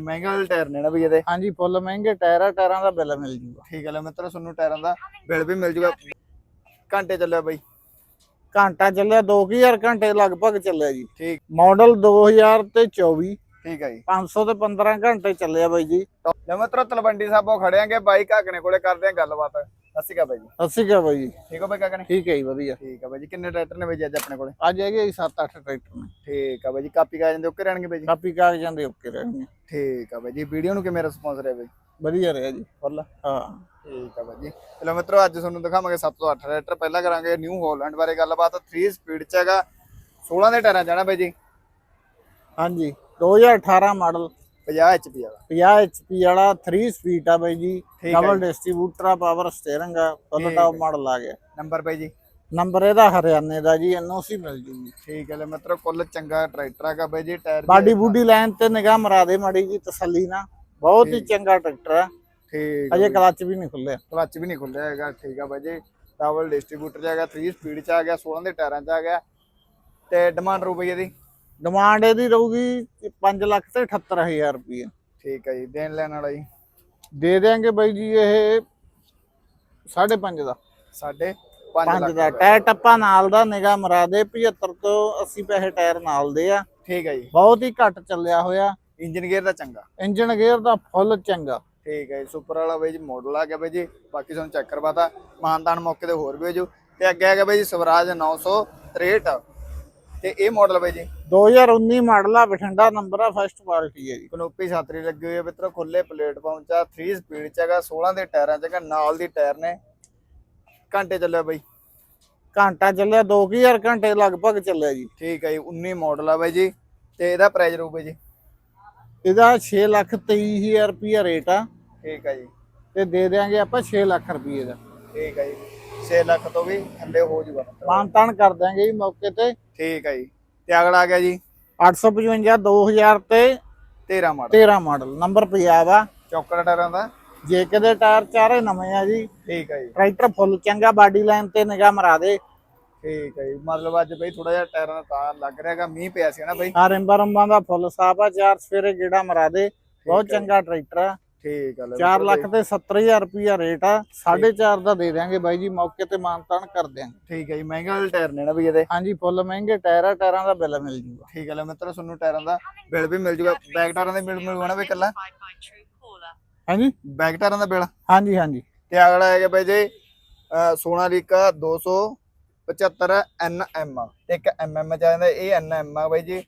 ਮਹਿੰਗਾ ਵਾਲੇ ਟਾਇਰ ਨੇ ਨਾ ਬਈ ਇਹਦੇ। ਹਾਂਜੀ ਫੁੱਲ ਮਹਿੰਗੇ ਟਾਇਰ ਆ ਟਾਇਰਾਂ ਦਾ ਬਿੱਲ ਮਿਲ ਜੂਗਾ। ਠੀਕ ਹੈ ਲੈ ਮਿੱਤਰੋ ਤੁਹਾਨੂੰ ਟਾਇਰਾਂ ਦਾ ਬਿੱਲ ਵੀ ਮਿਲ ਜੂਗਾ। ਘੰਟੇ ਚੱਲਿਆ ਬਈ। ਘੰਟਾ ਚੱਲਿਆ 2000 ਘੰਟੇ ਲਗਭਗ ਚੱਲਿਆ ਜੀ। ਠੀਕ। ਮਾਡਲ 2000 ਤੇ 24 ਠੀਕ ਹੈ ਜੀ। 500 ਤੇ 15 ਘੰਟੇ ਚੱਲਿਆ ਬਾਈ ਜੀ। ਲੈ ਮਿੱਤਰੋ ਤਲਵੰਡੀ ਸਾਬੋ ਖੜਿਆਂਗੇ ਬਾਈ ਕਾਕਣੇ ਕੋਲੇ ਕਰਦੇ ਆਂ ਗੱਲਬਾਤ। ਸ਼੍ਰੀ ਅਕਾਲ ਬਾਈ ਜੀ। ਅਸੀਂ ਕਿਹਾ ਬਾਈ ਜੀ। ਠੀਕ ਹੋ ਬਾਈ ਕਾਕਣੇ ਠੀਕ ਹੈ ਜੀ ਵਧੀਆ। ਠੀਕ ਹੈ ਬਾਈ ਜੀ ਕਿੰਨੇ ਟਰੈਕਟਰ ਨੇ ਬਾਈ ਅੱਜ ਆਪਣੇ ਕੋਲੇ? ਅੱਜ ਹੈਗੇ ਜੀ 7-8 ਟਰੈਕਟਰ ਨੇ। ਠੀਕ ਆ ਬਾਈ ਜੀ ਕਾਪੀ ਕਾਗਜ਼ਾਂ ਦੇ ਓਕੇ ਰਹਿਣਗੇ ਬਾਈ ਜੀ? ਕਾਪੀ ਕਾਗਜ਼ਾਂ ਦੇ ਓਕੇ ਰਹਿਣਗੇ। ਠੀਕ ਆ ਬਾਈ ਜੀ ਵੀਡੀਓ ਨੂੰ ਕਿਵੇਂ ਰਿਸਪੌਂਸ ਰਿਹਾ ਬਾਈ? ਵਧੀਆ ਰਿਹਾ ਜੀ। ਫੁੱਲ? ਹਾਂ। ਠੀਕ ਆ ਬਾਈ ਜੀ। ਚਲੋ ਮਿੱਤਰੋ ਅੱਜ ਤੁਹਾਨੂੰ ਦਿਖਾਵਾਂਗੇ ਸਭ ਤੋਂ 8 ਟਰੈਕਟਰ ਪਹਿਲਾਂ ਕਰਾਂਗੇ ਨਿਊ ਹਾਲੈਂਡ ਬਾਰੇ ਗੱਲਬਾਤ। 3 ਸਪੀਡ ਚ ਹੈਗਾ 16 ਦੇ ਟਾਇਰਾਂ ਜਾਣਾ ਬਾਈ ਜੀ। ਹਾਂਜੀ 2018 ਮਾਡਲ 50 HP ਵਾਲਾ। 50 HP ਵਾਲਾ 3 ਸਪੀਡ ਆ ਬਾਈ ਜੀ। ਡਬਲ ਡਿਸਟ੍ਰੀਬਿਊਟਰ ਆ ਪਾਵਰ ਸਟੀਅਰਿੰਗ ਆ ਫੁੱਲ ਟਾਪ ਮਾਡਲ ਆ ਗਿਆ। ਨੰਬਰ ਬਾਈ ਜੀ? ਨੰਬਰ ਇਹਦਾ ਹਰਿਆਣੇ ਦਾ ਜੀ ਐਨਓਸੀ ਮਿਲ ਜੂਗੀ। ਠੀਕ ਹੈ ਲੈ ਮਿੱਤਰੋ ਕੁੱਲ ਚੰਗਾ ਟਰੈਕਟਰ ਹੈਗਾ ਬਾਈ ਜੀ ਟਾਇਰ ਬਾਡੀ ਬੂਡੀ ਲਾਈਨ ਤੇ ਨਿਗਾਹ ਮਰਾ ਦੇ ਮਾੜੀ ਜੀ ਤਸੱਲੀ ਨਾ ਬਹੁਤ ਹੀ ਚੰਗਾ ਟਰੈਕਟਰ ਆ। ਠੀਕ ਅਜੇ ਕਲਚ ਵੀ ਨਹੀਂ ਖੁੱਲਿਆ। ਕਲੱਚ ਵੀ ਨਹੀਂ ਖੁੱਲਿਆ ਹੈਗਾ ਠੀਕ ਆ ਬਾਈ ਜੀ। ਡਬਲ ਡਿਸਟ੍ਰੀਬਿਊਟਰ ਚ ਹੈਗਾ 3 ਸਪੀਡ ਚ ਆ ਗਿਆ 16 ਦੇ ਟਾਇਰਾਂ ਚ ਆ ਗਿਆ। ਤੇ ਡਿਮਾਂਡ ਰੁਪਈਏ ਦੀ ਡਿਮਾਂਡ ਇਹਦੀ ਰਹੂਗੀ 5 ਲੱਖ ਤੇ 78000 ਰੁਪਏ ਠੀਕ ਹੈ ਜੀ ਦੇਣ ਲੈਣ ਵਾਲਾ ਜੀ। ਦੇ ਦੇਾਂਗੇ ਬਾਈ ਜੀ ਇਹ 5.5 ਦਾ। ਸਾਡੇ 5 5 ਲੱਖ ਦਾ। ਟਾਇਰ ਟੱਪਾ ਨਾਲ ਦਾ ਨਿਗਾਹ ਮਰਾ ਦੇ 75 ਤੋਂ 80 ਪੈਸੇ ਟਾਇਰ ਨਾਲ ਦੇ ਆ। ਠੀਕ ਹੈ ਜੀ। ਬਹੁਤ ਹੀ ਘੱਟ ਚੱਲਿਆ ਹੋਇਆ। ਇੰਜਨ ਗੇਅਰ ਦਾ ਚੰਗਾ। ਇੰਜਨ ਗੇਅਰ ਦਾ ਫੁੱਲ ਚੰਗਾ। ਠੀਕ ਹੈ ਜੀ ਸੁਪਰ ਵਾਲਾ ਬਾਈ ਜੀ ਮਾਡਲ ਆ ਗਿਆ ਬਾਈ ਜੀ। ਬਾਕੀ ਤੁਹਾਨੂੰ ਚੈੱਕ ਕਰਵਾਤਾ। ਮਾਨਦਾਨ ਮੌਕੇ ਤੇ ਹੋਰ ਵੀ ਹੋ ਜੂ। ਤੇ ਅੱਗੇ ਹੈਗਾ ਬਾਈ ਜੀ ਸਵਰਾਜ 963 ਤੇ ਇਹ ਮਾਡਲ ਬਾਈ ਜੀ? 2019 ਮਾਡਲ ਆ ਬਠਿੰਡਾ ਨੰਬਰ ਆ ਫਸਟ ਕੁਆਲਿਟੀ ਹੈ ਜੀ। ਕਨੋਪੀ ਛਾਤਰੀ ਲੱਗੀ ਹੋਈ ਹੈ ਮਿੱਤਰੋ ਖੁੱਲੇ ਪਲੇਟਫਾਰਮ ਚ 3 ਸਪੀਡ ਚ ਹੈਗਾ 16 ਦੇ ਟਾਇਰਾਂ ਚ ਹੈਗਾ ਨਾਲ ਦੀ ਟਾਇਰ ਨੇ। ਘੰਟੇ ਚੱਲਿਆ ਬਾਈ? ਘੰਟਾ ਚੱਲਿਆ 2000 ਘੰਟੇ ਲਗਭਗ ਚੱਲਿਆ ਜੀ। ਠੀਕ ਹੈ ਜੀ 19 ਮਾਡਲ ਆ ਬਾਈ ਜੀ। ਤੇ ਇਹਦਾ ਪ੍ਰਾਈਸ ਬਾਈ ਜੀ? ਇਹਦਾ 6 ਲੱਖ 23000 ਰੁਪਿਆ ਰੇਟ ਆ। ਠੀਕ ਹੈ ਜੀ। ਤੇ ਦੇ ਦੇਾਂਗੇ ਆਪਾਂ 6 ਲੱਖ ਰੁਪਏ ਦਾ। ਠੀਕ ਹੈ ਜੀ। 6 ਲੱਖ ਤੋਂ ਵੀ ਥੱਲੇ ਹੋ ਜੂਗਾ। ਮਾਨਤਾਨ ਕਰ ਦਾਂਗੇ ਜੀ ਮੌਕੇ ਤੇ। ਠੀਕ ਹੈ ਜੀ। ਤੇ ਅਗਲਾ ਆ ਗਿਆ ਜੀ। 855 2000 ਤੇ 13 ਮਾਡਲ। 13 ਮਾਡਲ ਨੰਬਰ ਪੰਜਾਬ ਆ। ਚੌਕਰ ਟਾਇਰਾਂ ਦਾ। ਜੇਕੇ ਦੇ ਟਾਇਰ ਚਾਰੇ ਨਵੇਂ ਆ ਜੀ। ਠੀਕ ਹੈ ਜੀ। ਟਰੈਕਟਰ ਫੁੱਲ ਚੰਗਾ ਬਾਡੀ ਲਾਈਨ ਤੇ ਨਿਗਾਹ ਮਰਾ ਦੇ। ਠੀਕ ਹੈ ਜੀ। ਮਤਲਬ ਅੱਜ ਬਈ ਥੋੜਾ ਜਿਹਾ ਟਾਇਰਾਂ ਦਾ ਤਾਰ ਲੱਗ ਰਿਹਾਗਾ ਮੀਂਹ ਪਿਆ ਸੀ ਨਾ ਬਈ। ਆ ਰਿੰਬਾਂ ਰੰਬਾਂ ਦਾ ਫੁੱਲ ਸਾਫ਼ ਆ। ਚਾਰ ਸਵੇਰੇ ਗੇੜਾ ਮਰਾ ਦੇ। ਬਹੁਤ ਚੰਗਾ ਟਰੈਕਟਰ ਆ। ਠੀਕ ਹੈ ਲੈ 4 ਲੱਖ ਤੇ 70000 ਰੁਪਿਆ ਰੇਟ ਆ 4.5 ਦਾ ਦੇ ਦਿਆਂਗੇ ਬਾਈ ਜੀ ਮੌਕੇ ਤੇ ਮਾਨਤਾਨ ਕਰ ਦਿਆਂਗੇ। ਠੀਕ ਹੈ ਜੀ ਮਹਿੰਗਾ ਵਾਲੇ ਟਾਇਰ ਨੇ ਨਾ ਬਈ ਇਹਦੇ। ਹਾਂਜੀ ਫੁੱਲ ਮਹਿੰਗੇ ਟਾਇਰ ਆ ਟਾਇਰਾਂ ਦਾ ਬਿੱਲ ਮਿਲ ਜੂਗਾ। ਠੀਕ ਹੈ ਲੈ ਮਿੱਤਰੋ ਤੁਹਾਨੂੰ ਟਾਇਰਾਂ ਦਾ ਬਿੱਲ ਵੀ ਮਿਲ ਜੂਗਾ। ਬੈਕ ਟਾਇਰਾਂ ਦਾ ਬਿੱਲ ਮਿਲੂਗਾ ਨਾ ਬਈ ਇਕੱਲਾ। ਹਾਂਜੀ? ਬੈਕ ਟਾਇਰਾਂ ਦਾ ਬਿੱਲ। ਹਾਂਜੀ ਹਾਂਜੀ। ਤੇ ਅਗਲਾ ਹੈਗਾ ਬਈ ਜੀ ਸੋਨਾਲੀਕਾ 275 NM ਇੱਕ MM ਚ ਆ ਜਾਂਦਾ ਇਹ NM ਆ ਬਈ ਜੀ।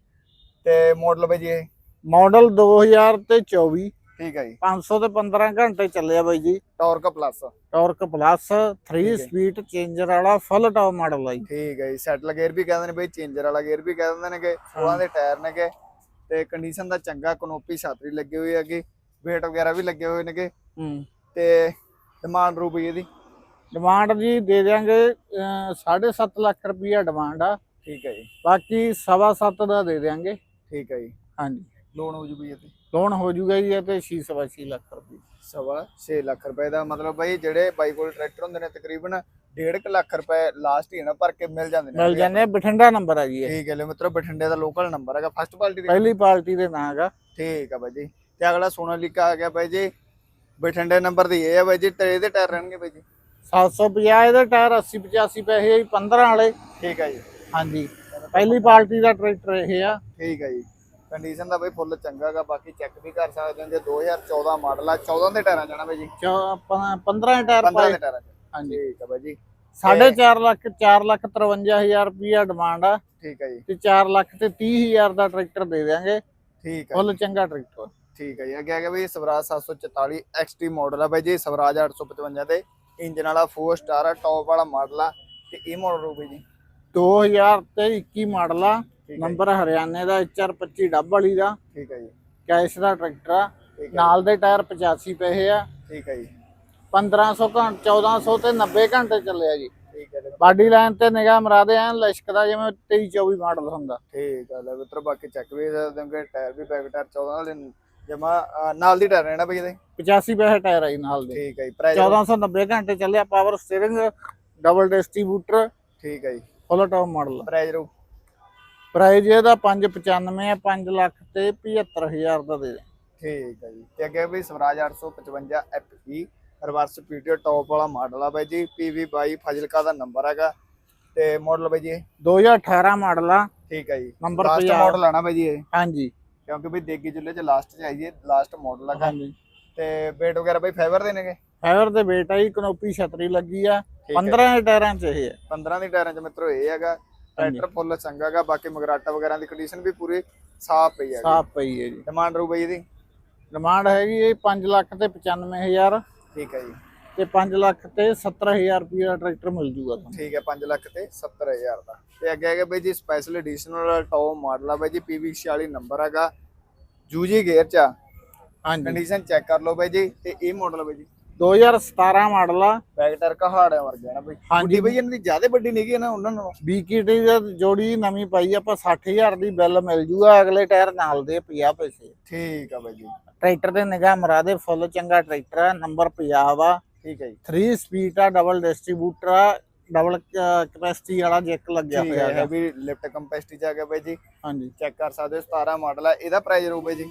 ਤੇ ਮਾਡਲ ਬਈ ਜੀ ਇਹ। ਮਾਡਲ 2000 ਤੇ 24 ਠੀਕ ਹੈ ਜੀ। 500 ਤੇ 15 ਘੰਟੇ ਚੱਲਿਆ ਬਾਈ ਜੀ। Torque plus. Torque plus 3 speed changer ਵਾਲਾ ਫੁੱਲ ਟਾਪ ਮਾਡਲ ਆ ਜੀ। ਠੀਕ ਹੈ ਜੀ ਸੈਟਲ ਗੇਅਰ ਵੀ ਕਹਿੰਦੇ ਨੇ ਬਈ ਚੇਂਜਰ ਵਾਲਾ ਗੇਅਰ ਵੀ ਕਹਿ ਦਿੰਦੇ ਨੇਗੇ 16 ਦੇ ਟਾਇਰ ਨੇਗੇ। ਤੇ ਕੰਡੀਸ਼ਨ ਦਾ ਚੰਗਾ ਕਨੋਪੀ ਛਾਤਰੀ ਲੱਗੀ ਹੋਈ ਹੈਗੀ ਵੇਟ ਵਗੈਰਾ ਵੀ ਲੱਗੇ ਹੋਏ ਨੇਗੇ। ਹੂੰ। ਤੇ ਡਿਮਾਂਡ ਰੂਪੀ ਇਹਦੀ। ਡਿਮਾਂਡ ਜੀ ਦੇ ਦਿਆਂਗੇ 7.5 ਲੱਖ ਰੁਪਈਆ ਡਿਮਾਂਡ ਆ। ਠੀਕ ਹੈ ਜੀ। ਬਾਕੀ ਸਵਾ ਸੱਤ ਦਾ ਦੇ ਦਿਆਂਗੇ। ਠੀਕ ਹੈ ਜੀ। ਹਾਂਜੀ। ਲੋਨ ਹੋ ਜੂ ਬਈ ਇਹਦੀ? ਲੋਨ ਹੋ ਜੂਗਾ ਜੀ ਇਹ ਤੇ 6 ਲੱਖ ਰੁਪਏ। ਸਵਾ 6 ਲੱਖ ਰੁਪਏ ਦਾ ਮਤਲਬ ਬਈ ਜਿਹੜੇ ਬਾਈ ਕੋਲ ਟਰੈਕਟਰ ਹੁੰਦੇ ਨੇ ਤਕਰੀਬਨ 1.5 ਲੱਖ ਰੁਪਏ ਲਾਸਟ ਹੀ ਨਾ ਭਰ ਕੇ ਮਿਲ ਜਾਂਦੇ ਨੇ। ਮਿਲ ਜਾਂਦੇ ਬਠਿੰਡਾ ਨੰਬਰ ਆ ਜੀ ਇਹ। ਠੀਕ ਹੈ ਲੈ ਮਿੱਤਰੋ ਬਠਿੰਡੇ ਦਾ ਲੋਕਲ ਨੰਬਰ ਹੈਗਾ ਫਸਟ ਪਾਰਟੀ ਦੇ ਪਹਿਲੀ ਪਾਰਟੀ ਦੇ ਨਾਂ ਹੈਗਾ। ਠੀਕ ਆ ਬਾਈ ਜੀ ਤੇ ਅਗਲਾ ਸੋਨਾਲੀਕਾ ਆ ਗਿਆ ਬਾਈ ਜੀ ਬਠਿੰਡੇ ਨੰਬਰ ਦੀ ਇਹ ਆ ਬਾਈ ਜੀ ਤੇ ਇਹਦੇ ਟਾਇਰ ਰਹਿਣਗੇ ਬਾਈ ਜੀ। 750 ਇਹਦੇ ਟਾਇਰ 80 85 ਪੈਸੇ ਆ ਜੀ 15 ਵਾਲੇ। ਠੀਕ ਹੈ ਜੀ। ਹਾਂਜੀ ਪਹਿਲੀ ਪਾਰਟੀ ਦਾ ਟਰੈਕਟਰ ਇਹ ਆ। ਠੀਕ ਹੈ ਜੀ। ਕੰਡੀਸ਼ਨ ਦਾ ਬਈ ਫੁੱਲ ਚੰਗਾ ਹੈਗਾ ਬਾਕੀ ਚੈੱਕ ਵੀ ਕਰ ਸਕਦੇ ਹੋ ਜੇ 2014 ਮਾਡਲ ਆ 14 ਦੇ ਟਾਇਰਾਂ ਜਾਣਾ ਬਾਈ ਜੀ। ਚੌ- ਪ- 15 ਟਾਇਰ 15 ਪਾਏ। ਦੇ ਟਾਇਰਾਂ ਚ। ਹਾਂਜੀ। ਠੀਕ ਆ ਬਾਈ ਜੀ। 4.5 ਲੱਖ 4 ਲੱਖ 53000 ਰੁਪਈਆ ਡਿਮਾਂਡ ਆ। ਠੀਕ ਹੈ ਜੀ। ਤੇ 4 ਲੱਖ ਤੇ 30000 ਦਾ ਟਰੈਕਟਰ ਦੇ ਦਿਆਂਗੇ। ਠੀਕ ਹੈ ਫੁੱਲ ਚੰਗਾ ਟਰੈਕਟਰ ਠੀਕ ਹੈ ਜੀ। ਅੱਗੇ ਆ ਗਿਆ ਬਈ ਸਵਰਾਜ 744 XT ਮਾਡਲ ਆ ਬਾਈ ਜੀ ਸਵਰਾਜ 855 ਤੇ ਇੰਜਨ ਵਾਲਾ 4 ਸਟਾਰ ਆ ਟੌਪ ਵਾਲਾ ਮਾਡਲ ਆ। ਤੇ ਇਹ ਮਾਡਲ ਬਾਈ ਜੀ। 2000 ਤੇ 21 ਮਾਡਲ ਆ। ਹੈ ਨੰਬਰ ਹਰਿਆਣੇ ਦਾ HR25 ਡੱਬ ਵਾਲੀ ਦਾ। ਠੀਕ ਹੈ ਜੀ। ਕੈਸ਼ ਦਾ ਟਰੈਕਟਰ ਆ। ਨਾਲ ਦੇ ਟਾਇਰ 85 ਪੈਸੇ ਆ। ਠੀਕ ਹੈ ਜੀ। 1500 ਘੰਟੇ 1400 ਤੇ 90 ਘੰਟੇ ਚੱਲਿਆ ਜੀ। ਠੀਕ ਹੈ ਜੀ। ਬਾਡੀ ਲਾਈਨ ਤੇ ਨਿਗਾਹ ਮਰਾ ਦੇ ਐਨ ਲਿਸ਼ਕਦਾ ਜਿਵੇਂ 23 24 ਮਾਡਲ ਹੁੰਦਾ। ਠੀਕ ਹੈ ਲੈ ਮਿੱਤਰ ਬਾਕੀ ਚੈੱਕ ਵੀ ਸਕਦੇ ਹੋ ਟਾਇਰ ਵੀ ਬੈਕ ਟਾਇਰ 14 ਵਾਲੇ ਜਮਾ ਨਾਲ ਦੀ ਟਾਇਰ ਰਹਿਣਾ ਬਈ ਇਹਦੇ? 85 ਪੈਸੇ ਟਾਇਰ ਆਈ ਨਾਲ ਦੇ। ਠੀਕ ਹੈ ਜੀ ਪ੍ਰਾਈਸ 1490 ਘੰਟੇ ਚੱਲਿਆ ਪਾਵਰ ਸਟੀਅਰਿੰਗ ਡਬਲ ਡਿਸਟ੍ਰੀਬਿਊਟਰ ਠੀਕ ਹੈ ਜੀ। ਫੁੱਲ ਟਾਪ ਮਾਡਲ ਪ੍ਰਾਈਸ ਰੂ ਪ੍ਰਾਈਸ ਇਹਦਾ 595 ਹੈ 5 ਲੱਖ ਤੇ 75000 ਦਾ ਦੇ ਦੇ। ਠੀਕ ਹੈ ਜੀ। ਤੇ ਅੱਗੇ ਵੀ Swaraj 855 FE reverse PTO top ਵਾਲਾ ਮਾਡਲ ਆ ਬਾਈ ਜੀ PV 22 ਫਾਜ਼ਿਲਕਾ ਦਾ ਨੰਬਰ ਹੈਗਾ। ਤੇ ਮਾਡਲ ਬਾਈ ਜੀ? ਇਹ? 2018 ਮਾਡਲ ਆ। ਠੀਕ ਹੈ ਜੀ। ਨੰਬਰ ਲਾਸਟ 50 ਮਾਡਲ ਆਣਾ ਬਾਈ ਜੀ ਇਹ? ਹਾਂਜੀ। ਕਿਉਂਕਿ ਵੀ ਦੇਗੀ ਜੁੱਲੇ ਚ ਲਾਸਟ ਚ ਆਈਏ ਲਾਸਟ ਮਾਡਲ ਹੈਗਾ ਹਾਂਜੀ। ਤੇ ਵੇਟ ਵਗੈਰਾ ਬਾਈ ਫਾਈਬਰ ਦੇ ਨੇਗੇ? ਫਾਈਬਰ ਦੇ ਬੇਟਾ ਹੀ ਕਨੋਪੀ ਛਤਰੀ ਲੱਗੀ ਆ। ਠੀਕ ਹੈ 15 ਦੇ ਟਾਇਰਾਂ ਚ ਇਹ ਹੈ 15 ਦੀ ਟਾਇਰਾਂ ਚ ਮਿੱਤਰੋ ਇਹ ਹੈਗਾ। ਟਰੈਕਟਰ ਫੁੱਲ ਚੰਗਾ ਹੈਗਾ ਬਾਕੀ ਮਗਰਾਟਾ ਵਗੈਰਾ ਦੀ ਕੰਡੀਸ਼ਨ ਵੀ ਪੂਰੀ ਸਾਫ਼ ਪਈ ਹੈਗੀ। ਸਾਫ਼ ਪਈ ਹੈ ਜੀ। ਡਿਮਾਂਡ ਰੂ ਬਾਈ ਇਹਦੀ? ਡਿਮਾਂਡ ਹੈਗੀ ਇਹ 5 ਲੱਖ ਤੇ 95000 ਠੀਕ ਹੈ ਜੀ। ਤੇ 5 ਲੱਖ ਤੇ 70000 ਰੁਪਏ ਦਾ ਟਰੈਕਟਰ ਮਿਲ ਜੂਗਾ ਤੁਹਾਨੂੰ। ਠੀਕ ਹੈ 5 ਲੱਖ ਤੇ 70000 ਦਾ। ਤੇ ਅੱਗੇ ਹੈਗਾ ਬਾਈ ਜੀ ਸਪੈਸ਼ਲ ਐਡੀਸ਼ਨਲ ਟੌਪ ਮਾਡਲ ਆ ਬਾਈ ਜੀ PV 46 ਨੰਬਰ ਹੈਗਾ। ਜੂਜੀ ਗੇਅਰ ਚ ਹਾਂਜੀ। ਕੰਡੀਸ਼ਨ ਚੈੱਕ ਕਰ ਲਓ ਬਾਈ ਜੀ ਤੇ ਇਹ ਮਾਡਲ ਬਾਈ ਜੀ। 2017 ਮਾਡਲ ਆ। ਬੈਕ ਟਾਇਰ ਕਹਾੜਿਆਂ ਵਰਗਾ ਨਾ ਬਾਈ। ਹਾਂਜੀ। ਬਾਈ ਇਹਨਾਂ ਦੀ ਜ਼ਿਆਦਾ ਵੱਡੀ ਨਹੀਂ ਗਈ ਨਾ ਉਹਨਾਂ ਨਾਲੋਂ। ਬੀਕੀਟੀ ਦੀ ਜੋੜੀ ਨਵੀਂ ਪਾਈ ਆਪਾਂ 60000 ਦੀ ਬਿੱਲ ਮਿਲ ਜੂਗਾ ਅਗਲੇ ਟਾਇਰ ਨਾਲ ਦੇ 50 ਪੈਸੇ। ਠੀਕ ਆ ਬਾਈ ਜੀ। ਟਰੈਕਟਰ ਤੇ ਨਿਗਾਹ ਮਰਾ ਦੇ ਫੁੱਲ ਚੰਗਾ ਟਰੈਕਟਰ ਆ ਨੰਬਰ 50 ਆ ਠੀਕ ਹੈ ਜੀ। 3 ਸਪੀਡ ਆ ਡਬਲ ਡਿਸਟ੍ਰੀਬਿਊਟਰ ਆ ਡਬਲ ਕੈਪੈਸਿਟੀ ਵਾਲਾ ਜੈਕ ਲੱਗਿਆ ਹੋਇਆ ਹੈ ਹੈ ਵੀ ਲਿਫਟ ਕੰਪੈਸਿਟੀ ਚ ਆ ਗਿਆ ਬਾਈ ਜੀ। ਹਾਂਜੀ। ਚੈੱਕ ਕਰ ਸਕਦੇ ਹੋ 17 ਮਾਡਲ ਆ ਇਹਦਾ ਪ੍ਰਾਈਸ ਰਹੂ ਬਾਈ ਜੀ।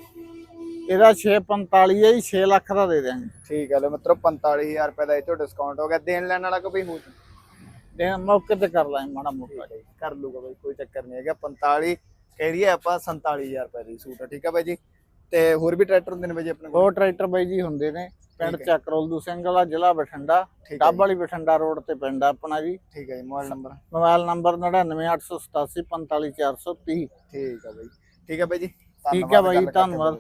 ਇਹਦਾ 645 ਹੈ ਜੀ 6 ਲੱਖ ਦਾ ਦੇ ਦਿਆਂਗੇ। ਠੀਕ ਹੈ ਲੋ ਮਿੱਤਰੋ 45000 ਰੁਪਏ ਦਾ ਇਹ ਤੋਂ ਡਿਸਕਾਊਂਟ ਹੋ ਗਿਆ। ਦੇਣ ਲੈਣ ਵਾਲਾ ਕੋਈ ਹੋਰ ਦੇ ਮੌਕੇ ਤੇ ਕਰ ਲਾਂਗੇ ਮਾੜਾ ਮੋਟਾ। ਹੈ ਕਰ ਲੂਗਾ ਬਾਈ ਕੋਈ ਚੱਕਰ ਨਹੀਂ ਹੈਗਾ। 45 ਕਹਿ ਰਹੀ ਹੈ ਆਪਾਂ 47000 ਰੁਪਏ ਦੀ ਸੂਟ ਠੀਕ ਹੈ ਬਾਈ ਜੀ? ਤੇ ਹੋਰ ਵੀ ਟਰੈਕਟਰ ਹੁੰਦੇ ਨੇ ਬਾਈ ਜੀ ਆਪਣੇ ਕੋਲ? ਹੋਰ ਟਰੈਕਟਰ ਬਾਈ ਜੀ ਹੁੰਦੇ ਨੇ ਪਿੰਡ ਹੈ। ਚੱਕਰੋਲਦੂ ਸਿੰਘ ਵਾਲਾ ਜ਼ਿਲ੍ਹਾ ਬਠਿੰਡਾ ਹੈ ਡੱਬ ਵਾਲੀ ਬਠਿੰਡਾ ਰੋਡ ਤੇ ਪਿੰਡ ਆ ਆਪਣਾ ਜੀ। ਠੀਕ ਹੈ ਜੀ ਮੋਬਾਈਲ ਨੰਬਰ? ਮੋਬਾਈਲ ਨੰਬਰ 99887 45430 ਠੀਕ ਹੈ ਬਾਈ। ਠੀਕ ਹੈ ਬਾਈ ਜੀ ਠੀਕ ਹੈ ਬਾਈ, ਧੰਨਵਾਦ।